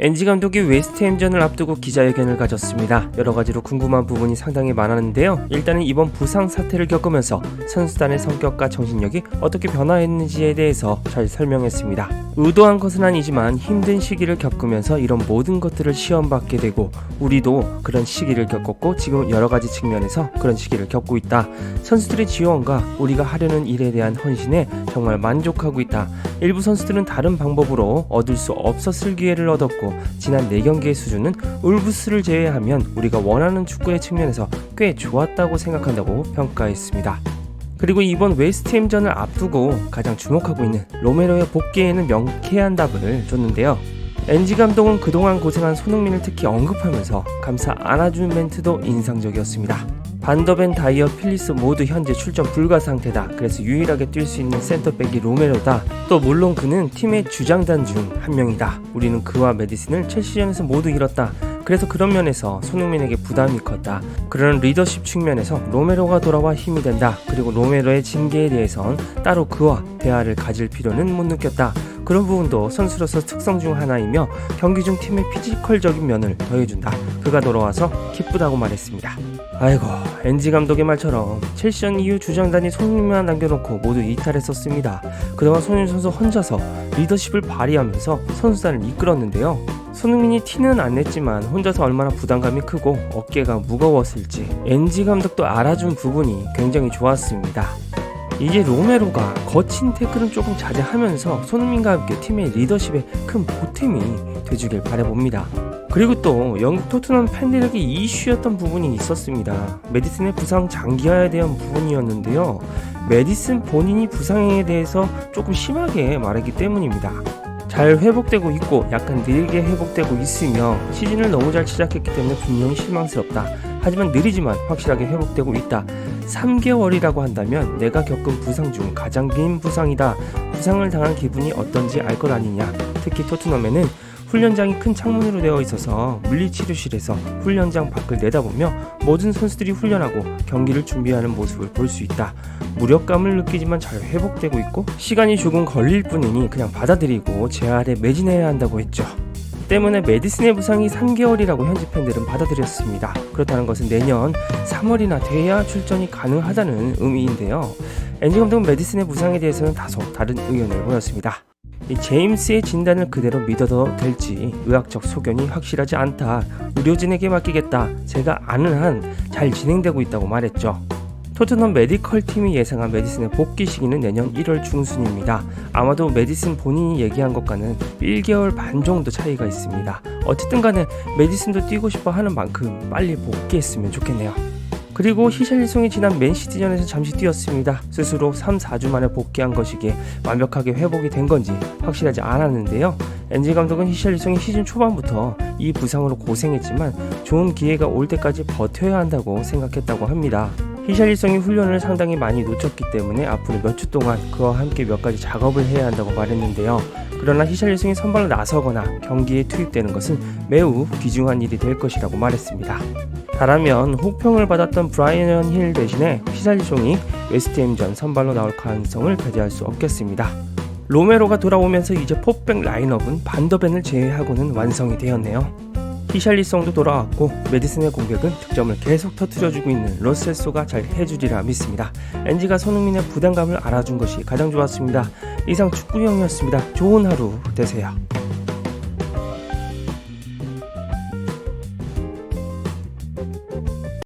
엔지 감독이 웨스트햄전을 앞두고 기자회견을 가졌습니다. 여러 가지로 궁금한 부분이 상당히 많았는데요. 일단은 이번 부상 사태를 겪으면서 선수단의 성격과 정신력이 어떻게 변화했는지에 대해서 잘 설명했습니다. 의도한 것은 아니지만 힘든 시기를 겪으면서 이런 모든 것들을 시험받게 되고 우리도 그런 시기를 겪었고 지금 여러 가지 측면에서 그런 시기를 겪고 있다. 선수들의 지원과 우리가 하려는 일에 대한 헌신에 정말 만족하고 있다. 일부 선수들은 다른 방법으로 얻을 수 없었을 기회를 얻었고 지난 4경기의 수준은 울브스를 제외하면 우리가 원하는 축구의 측면에서 꽤 좋았다고 생각한다고 평가했습니다. 그리고 이번 웨스트햄전을 앞두고 가장 주목하고 있는 로메로의 복귀에는 명쾌한 답을 줬는데요. 엔지 감독은 그동안 고생한 손흥민을 특히 언급하면서 감사 안아준 멘트도 인상적이었습니다. 반더벤 다이어 필리스 모두 현재 출전 불가 상태다. 그래서 유일하게 뛸 수 있는 센터백이 로메로다. 또 물론 그는 팀의 주장단 중 한 명이다. 우리는 그와 메디슨을 첼시전에서 모두 잃었다. 그래서 그런 면에서 손흥민에게 부담이 컸다. 그런 리더십 측면에서 로메로가 돌아와 힘이 된다. 그리고 로메로의 징계에 대해선 따로 그와 대화를 가질 필요는 못 느꼈다. 그런 부분도 선수로서 특성 중 하나이며 경기 중 팀의 피지컬적인 면을 더해준다. 그가 돌아와서 기쁘다고 말했습니다. 아이고 엔지 감독의 말처럼 첼시전 이후 주장단이 손흥민만 남겨놓고 모두 이탈했었습니다. 그동안 손흥민 선수 혼자서 리더십을 발휘하면서 선수단을 이끌었는데요. 손흥민이 티는 안 냈지만 혼자서 얼마나 부담감이 크고 어깨가 무거웠을지 엔지 감독도 알아준 부분이 굉장히 좋았습니다. 이제 로메로가 거친 태클은 조금 자제하면서 손흥민과 함께 팀의 리더십에 큰 보탬이 돼주길 바라봅니다. 그리고 또 영국 토트넘 팬들에게 이슈였던 부분이 있었습니다. 메디슨의 부상 장기화에 대한 부분이었는데요. 메디슨 본인이 부상에 대해서 조금 심하게 말하기 때문입니다. 잘 회복되고 있고 약간 느리게 회복되고 있으며 시즌을 너무 잘 시작했기 때문에 분명히 실망스럽다. 하지만 느리지만 확실하게 회복되고 있다. 3개월이라고 한다면 내가 겪은 부상 중 가장 긴 부상이다. 부상을 당한 기분이 어떤지 알 것 아니냐. 특히 토트넘에는 훈련장이 큰 창문으로 되어 있어서 물리치료실에서 훈련장 밖을 내다보며 모든 선수들이 훈련하고 경기를 준비하는 모습을 볼 수 있다. 무력감을 느끼지만 잘 회복되고 있고 시간이 조금 걸릴 뿐이니 그냥 받아들이고 제 아래 매진해야 한다고 했죠. 때문에 메디슨의 부상이 3개월이라고 현지 팬들은 받아들였습니다. 그렇다는 것은 내년 3월이나 돼야 출전이 가능하다는 의미인데요. 엔지 감독은 메디슨의 부상에 대해서는 다소 다른 의견을 보였습니다. 이 제임스의 진단을 그대로 믿어도 될지 의학적 소견이 확실하지 않다. 의료진에게 맡기겠다. 제가 아는 한 잘 진행되고 있다고 말했죠. 토트넘 메디컬 팀이 예상한 메디슨의 복귀 시기는 내년 1월 중순입니다. 아마도 메디슨 본인이 얘기한 것과는 1개월 반 정도 차이가 있습니다. 어쨌든 간에 메디슨도 뛰고 싶어 하는 만큼 빨리 복귀했으면 좋겠네요. 그리고 히샬리송이 지난 맨시티전에서 잠시 뛰었습니다. 스스로 3, 4주 만에 복귀한 것이기에 완벽하게 회복이 된 건지 확실하지 않았는데요. 엔지 감독은 히샬리송이 시즌 초반부터 이 부상으로 고생했지만 좋은 기회가 올 때까지 버텨야 한다고 생각했다고 합니다. 히샬리송이 훈련을 상당히 많이 놓쳤기 때문에 앞으로 몇 주 동안 그와 함께 몇 가지 작업을 해야 한다고 말했는데요. 그러나 히샬리송이 선발로 나서거나 경기에 투입되는 것은 매우 귀중한 일이 될 것이라고 말했습니다. 바라면 호평을 받았던 브라이언 힐 대신에 히샬리송이 웨스트햄전 선발로 나올 가능성을 배제할 수 없겠습니다. 로메로가 돌아오면서 이제 포백 라인업은 반더벤을 제외하고는 완성이 되었네요. 히샬리송도 돌아왔고 메디슨의 공격은 득점을 계속 터트려주고 있는 로세소가 잘 해주리라 믿습니다. 엔지가 손흥민의 부담감을 알아준 것이 가장 좋았습니다. 이상 축구형이었습니다. 좋은 하루 되세요.